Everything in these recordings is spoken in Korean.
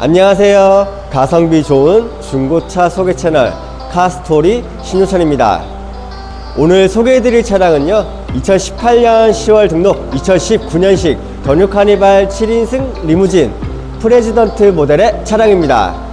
안녕하세요. 가성비 좋은 중고차 소개 채널 카스토리 신유천입니다. 오늘 소개해드릴 차량은요, 2018년 10월 등록 2019년식 더뉴 카니발 7인승 리무진 프레지던트 모델의 차량입니다.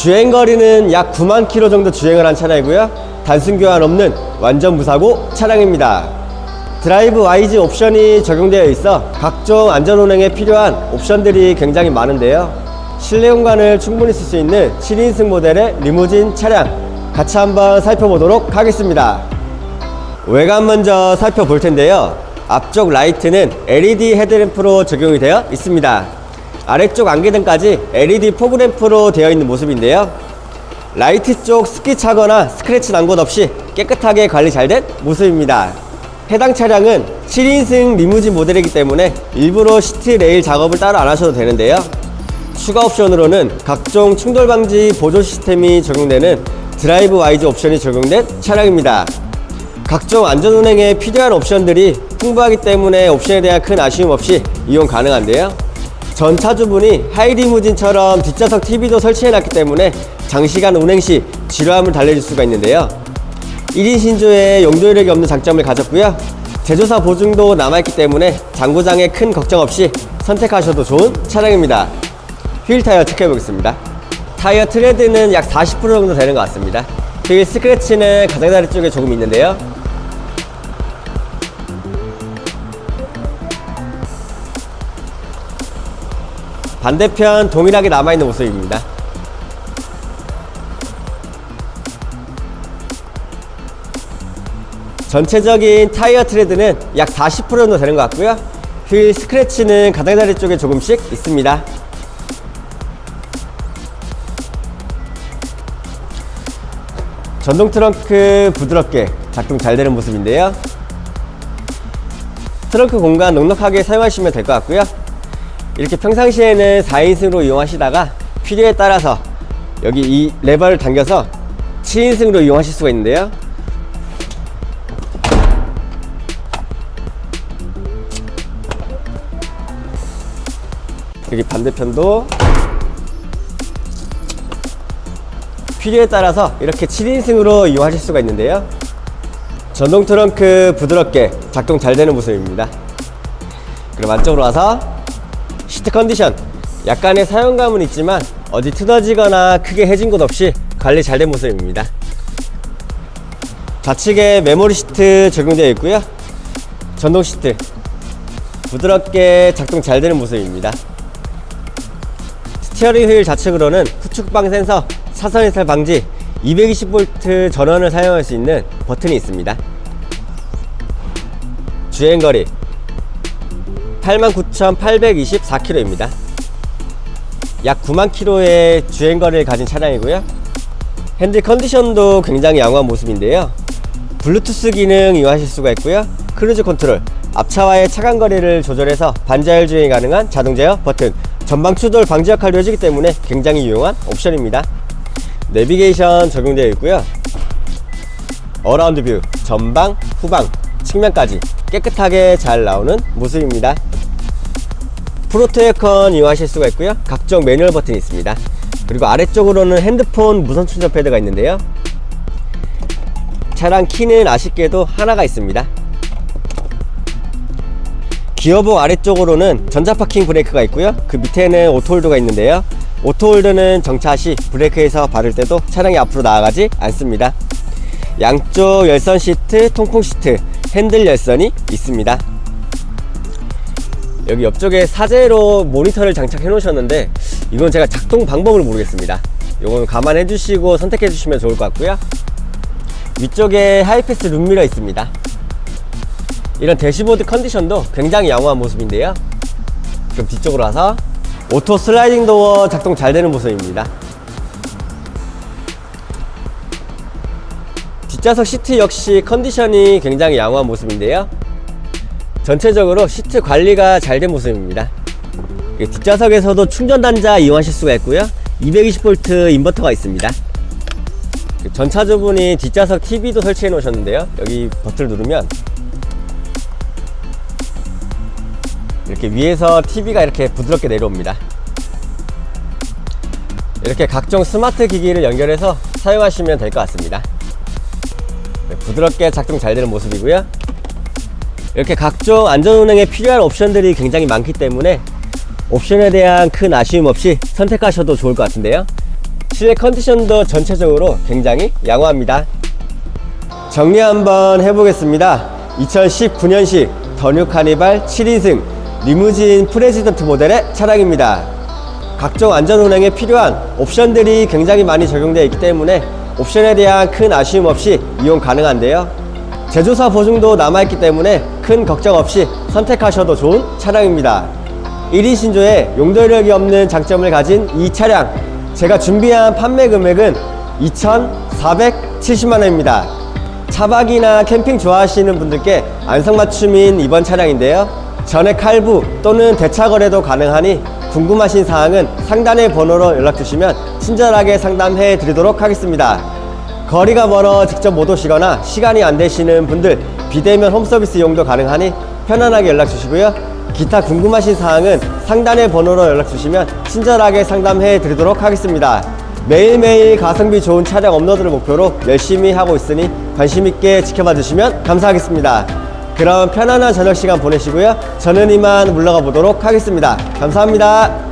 주행 거리는 약 9만 킬로 정도 주행을 한 차량이고요. 단순 교환 없는 완전 무사고 차량입니다. 드라이브 와이즈 옵션이 적용되어 있어 각종 안전 운행에 필요한 옵션들이 굉장히 많은데요. 실내 공간을 충분히 쓸 수 있는 7인승 모델의 리무진 차량 같이 한번 살펴보도록 하겠습니다. 외관 먼저 살펴볼 텐데요. 앞쪽 라이트는 LED 헤드램프로 적용이 되어 있습니다. 아래쪽 안개등까지 LED 포그램프로 되어 있는 모습인데요. 라이트 쪽 스키 차거나 스크래치 난 곳 없이 깨끗하게 관리 잘 된 모습입니다. 해당 차량은 7인승 리무진 모델이기 때문에 일부러 시트 레일 작업을 따로 안 하셔도 되는데요. 추가 옵션으로는 각종 충돌 방지 보조 시스템이 적용되는 드라이브 와이즈 옵션이 적용된 차량입니다. 각종 안전 운행에 필요한 옵션들이 풍부하기 때문에 옵션에 대한 큰 아쉬움 없이 이용 가능한데요. 전 차주분이 하이리무진처럼 뒷좌석 TV도 설치해놨기 때문에 장시간 운행 시 지루함을 달래줄 수가 있는데요. 1인 신조에 용도 이력이 없는 장점을 가졌고요. 제조사 보증도 남아있기 때문에 장고장에 큰 걱정 없이 선택하셔도 좋은 차량입니다. 휠 타이어 체크해 보겠습니다. 타이어 트레드는 약 40% 정도 되는 것 같습니다. 휠 스크래치는 가장자리 쪽에 조금 있는데요. 반대편 동일하게 남아있는 모습입니다. 전체적인 타이어 트레드는 약 40% 정도 되는 것 같고요. 휠 스크래치는 가장자리 쪽에 조금씩 있습니다. 전동 트렁크 부드럽게 작동 잘 되는 모습인데요. 트렁크 공간 넉넉하게 사용하시면 될 것 같고요. 이렇게 평상시에는 4인승으로 이용하시다가 필요에 따라서 여기 이 레버를 당겨서 7인승으로 이용하실 수가 있는데요. 여기 반대편도 필요에 따라서 이렇게 7인승으로 이용하실 수가 있는데요. 전동 트렁크 부드럽게 작동 잘 되는 모습입니다. 그럼 안쪽으로 와서 시트 컨디션 약간의 사용감은 있지만 어디 틀어지거나 크게 해진 곳 없이 관리 잘 된 모습입니다. 좌측에 메모리 시트 적용되어 있고요. 전동 시트 부드럽게 작동 잘 되는 모습입니다. 스티어링 휠 좌측으로는 후축방 센서, 사선 이탈 방지, 220V 전원을 사용할 수 있는 버튼이 있습니다. 주행거리 89,824km입니다. 약 9만 km의 주행거리를 가진 차량이고요. 핸들 컨디션도 굉장히 양호한 모습인데요. 블루투스 기능 이용하실 수가 있고요. 크루즈 컨트롤, 앞차와의 차간 거리를 조절해서 반자율 주행이 가능한 자동 제어 버튼, 전방 추돌 방지 역할을 해주기 때문에 굉장히 유용한 옵션입니다. 내비게이션 적용되어 있고요. 어라운드 뷰, 전방, 후방, 측면까지 깨끗하게 잘 나오는 모습입니다. 프로토 에어컨 이용하실 수가 있고요. 각종 매뉴얼 버튼이 있습니다. 그리고 아래쪽으로는 핸드폰 무선 충전 패드가 있는데요. 차량 키는 아쉽게도 하나가 있습니다. 기어봉 아래쪽으로는 전자 파킹 브레이크가 있고요. 그 밑에는 오토홀더가 있는데요. 오토홀드는 정차 시 브레이크에서 바를 때도 차량이 앞으로 나아가지 않습니다. 양쪽 열선 시트, 통풍 시트, 핸들 열선이 있습니다. 여기 옆쪽에 사제로 모니터를 장착해 놓으셨는데 이건 제가 작동 방법을 모르겠습니다. 이건 감안해 주시고 선택해 주시면 좋을 것 같고요. 위쪽에 하이패스 룸미러 있습니다. 이런 대시보드 컨디션도 굉장히 양호한 모습인데요. 그럼 뒤쪽으로 와서 오토 슬라이딩 도어 작동 잘 되는 모습입니다. 뒷좌석 시트 역시 컨디션이 굉장히 양호한 모습인데요. 전체적으로 시트 관리가 잘 된 모습입니다. 이 뒷좌석에서도 충전 단자 이용하실 수가 있고요. 220V 인버터가 있습니다. 그 전차주분이 뒷좌석 TV도 설치해 놓으셨는데요. 여기 버튼을 누르면 이렇게 위에서 TV가 이렇게 부드럽게 내려옵니다. 이렇게 각종 스마트 기기를 연결해서 사용하시면 될 것 같습니다. 네, 부드럽게 작동 잘 되는 모습이고요. 이렇게 각종 안전운행에 필요한 옵션들이 굉장히 많기 때문에 옵션에 대한 큰 아쉬움 없이 선택하셔도 좋을 것 같은데요. 실내 컨디션도 전체적으로 굉장히 양호합니다. 정리 한번 해보겠습니다. 2019년식 더뉴 카니발 7인승 리무진 프레지던트 모델의 차량입니다. 각종 안전운행에 필요한 옵션들이 굉장히 많이 적용되어 있기 때문에 옵션에 대한 큰 아쉬움 없이 이용 가능한데요. 제조사 보증도 남아있기 때문에 큰 걱정 없이 선택하셔도 좋은 차량입니다. 1인 신조에 용도력이 없는 장점을 가진 이 차량 제가 준비한 판매 금액은 2,470만원입니다. 차박이나 캠핑 좋아하시는 분들께 안성맞춤인 이번 차량인데요. 전액 할부 또는 대차 거래도 가능하니 궁금하신 사항은 상단의 번호로 연락 주시면 친절하게 상담해 드리도록 하겠습니다. 거리가 멀어 직접 못 오시거나 시간이 안 되시는 분들 비대면 홈서비스 이용도 가능하니 편안하게 연락 주시고요. 기타 궁금하신 사항은 상단의 번호로 연락 주시면 친절하게 상담해 드리도록 하겠습니다. 매일매일 가성비 좋은 차량 업로드를 목표로 열심히 하고 있으니 관심 있게 지켜봐 주시면 감사하겠습니다. 그럼 편안한 저녁 시간 보내시고요. 저는 이만 물러가 보도록 하겠습니다. 감사합니다.